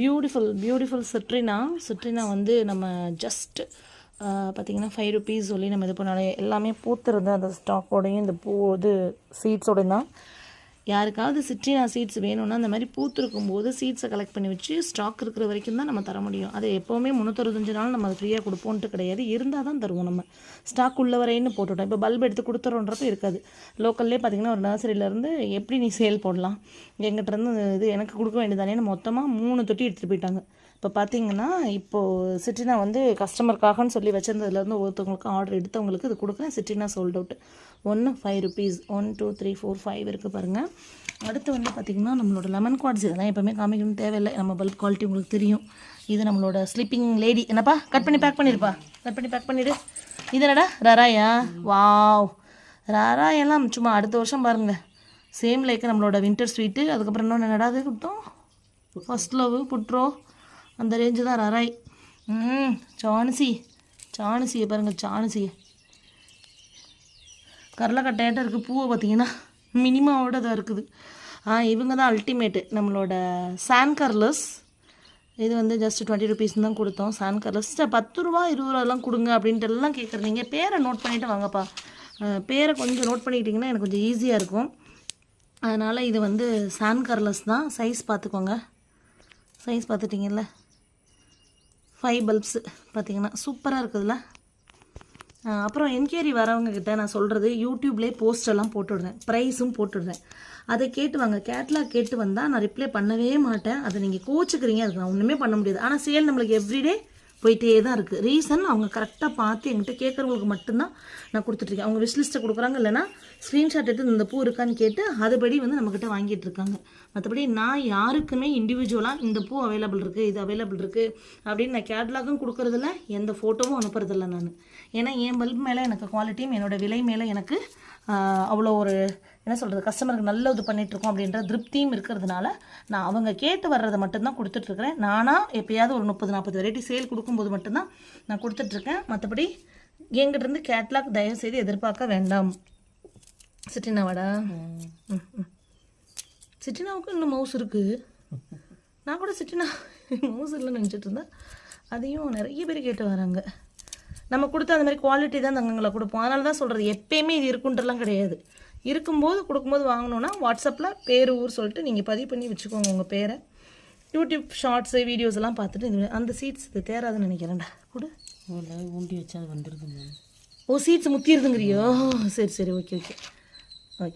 Beautiful beautiful சிட்ரினா சிட்ரினா வந்து நம்ம just பார்த்தீங்கன்னா ஃபைவ் ருபீஸ் சொல்லி நம்ம இது பண்ணாலே எல்லாமே பூத்துருந்து அந்த ஸ்டாக்கோடையும் இந்த பூ இது சீட்ஸோடையும் தான். யாருக்காவது சிட்ரினா சீட்ஸ் வேணும்னா அந்த மாதிரி பூத்திருக்கும் போது சீட்ஸை கலெக்ட் பண்ணி வச்சு ஸ்டாக் இருக்கிற வரைக்கும் தான் நம்ம தர முடியும். அது எப்போவுமே முந்நூற்றஞ்சு நாள் நம்ம அது ஃப்ரீயாக கொடுப்போன்ட்டு கிடையாது. இருந்தால் தான் தருவோம் நம்ம. ஸ்டாக் உள்ள வரைன்னு போட்டுவிட்டோம் இப்போ பல்ப் எடுத்து கொடுத்துறோன்றப்ப இருக்காது. லோக்கல்லே பார்த்தீங்கன்னா ஒரு நர்சரியிலேருந்து எப்படி நீ சேல் போடலாம்? எங்கிட்டருந்து இது எனக்கு கொடுக்க வேண்டியதானே மொத்தமாக மூணு தொட்டி எடுத்துகிட்டு போயிட்டாங்க. இப்போ பார்த்தீங்கன்னா இப்போது சிட்டினா வந்து கஸ்டமருக்காகன்னு சொல்லி வச்சிருந்ததுலேருந்து ஒருத்தவங்களுக்கு ஆர்டர் எடுத்தவங்களுக்கு இது கொடுக்குறேன். சிட்டினா சோல்ட் அவுட் ஒன்று five rupees one two three four five இருக்குது பாருங்கள் அடுத்து வந்து பார்த்திங்கன்னா நம்மளோட லெமன் குவாட்ஸ் இதெல்லாம் எப்போவுமே காமிக்கணும்னு தேவையில்லை. நம்ம பல்ப் குவாலிட்டி உங்களுக்கு தெரியும். இது நம்மளோட ஸ்லீப்பிங் லேடி என்னப்பா? கட் பண்ணி பேக் பண்ணிருப்பா? கட் பண்ணி பேக் பண்ணிடு. இது என்னடா? ரராயா? வாவ் ரராயெல்லாம் சும்மா அடுத்த வருஷம் பாருங்கள் சேம் லைக் நம்மளோட வின்டர் ஸ்வீட்டு அதுக்கப்புறம் இன்னொன்று என்னடா அது கொடுத்தோம்? ஃபர்ஸ்ட் லவ் புட்ரோ அந்த ரேஞ்சு தான் ரராய் ம் சாணுசி சாணுசியை பாருங்கள் சானசியை கடலக்கட்டையாட்டம் இருக்குது பூவை பார்த்தீங்கன்னா மினிமாவோட தான் இருக்குது. ஆ இவங்க தான் அல்டிமேட்டு நம்மளோட சான் கர்லஸ் இது வந்து ஜஸ்ட் டுவெண்ட்டி ருபீஸ்னு தான் கொடுத்தோம். சான் கர்லஸ் பத்து ரூபா இருபது ரூபாலாம் கொடுங்க அப்படின்ட்டு எல்லாம் கேட்குறீங்க பேரை நோட் பண்ணிவிட்டு வாங்கப்பா. பேரை கொஞ்சம் நோட் பண்ணிக்கிட்டிங்கன்னா எனக்கு கொஞ்சம் ஈஸியாக இருக்கும். அதனால் இது வந்து சான் கர்லஸ் தான். சைஸ் பார்த்துக்கோங்க. சைஸ் பார்த்துட்டிங்கல்ல? ஃபைவ் பல்ப்ஸு பார்த்தீங்கன்னா சூப்பராக இருக்குதுல்ல? அப்புறம் என்கொயரி வரவங்கக்கிட்ட நான் சொல்கிறது யூடியூப்லேயே போஸ்டெல்லாம் போட்டுடுறேன். ப்ரைஸும் போட்டுடுறேன். அதை கேட்டு வாங்க. கேட்லாக் கேட்டு வந்தால் நான் ரிப்ளை பண்ணவே மாட்டேன். அதை நீங்கள் கோச்சுக்கிறீங்க. அதுக்கு நான் ஒன்றுமே பண்ண முடியாது. ஆனால் சேல் நம்மளுக்கு எவ்ரிடே போயிட்டே தான் இருக்குது ரீசன் அவங்க கரெக்டாக பார்த்து எங்கிட்ட கேட்குறவங்களுக்கு மட்டும்தான் நான் கொடுத்துட்ருக்கேன் அவங்க விஷ் லிஸ்ட்டை கொடுக்குறாங்க இல்லைன்னா ஸ்க்ரீன்ஷாட் எடுத்து இந்த பூ இருக்கான்னு கேட்டு அதுபடி வந்து நம்மக்கிட்ட வாங்கிட்டு இருக்காங்க. மற்றபடி நான் யாருக்குமே இண்டிவிஜுவலாக இந்த பூ அவைலபிள் இருக்குது இது அவைலபிள் இருக்குது அப்படின்னு நான் கேட்லாகும் கொடுக்குறதில்ல எந்த ஃபோட்டோவும் அனுப்புறதில்ல நான். ஏன்னா என் பல்ப் மேலே எனக்கு குவாலிட்டியும் என்னோட விலை மேலே எனக்கு அவ்வளோ ஒரு என்ன சொல்கிறது கஸ்டமருக்கு நல்ல இது பண்ணிகிட்ருக்கோம் அப்படின்ற திருப்தியும் இருக்கிறதுனால நான் அவங்க கேட்டு வர்றதை மட்டும்தான் கொடுத்துட்ருக்குறேன். நானாக எப்பயாவது ஒரு முப்பது நாற்பது வெரைட்டி சேல் கொடுக்கும்போது மட்டும்தான் நான் கொடுத்துட்ருக்கேன். மற்றபடி எங்கிட்டருந்து கேட்லாக் தயவு செய்து எதிர்பார்க்க வேண்டாம். சிட்டினாவாடா ம் ம். சிட்டினாவுக்கு இன்னும் மவுஸ் இருக்குது நான் கூட சிட்டினா மவுஸ் இல்லைன்னு நினச்சிட்டு இருந்தேன் அதையும் நிறைய பேர் கேட்டு வராங்க. நம்ம கொடுத்த அந்த மாதிரி குவாலிட்டி தான் தங்கங்களை கொடுப்போம். அதனால தான் சொல்கிறது எப்பயுமே இது இருக்குன்றலாம் கிடையாது. இருக்கும்போது கொடுக்கும்போது வாங்கணுன்னா வாட்ஸ்அப்பில் பேர் ஊர் சொல்லிட்டு நீங்கள் பதிவு பண்ணி வச்சுக்கோங்க உங்கள் பேரை. யூடியூப் ஷார்ட்ஸு வீடியோஸ் எல்லாம் பார்த்துட்டு இது அந்த சீட்ஸ் இது தேராதுன்னு நினைக்கிறேன்டா. கொடு. ஊண்டி வச்சா அது ஓ சீட்ஸ் முத்திருதுங்கிறியோ? சரி சரி ஓகே ஓகே. ஓகே.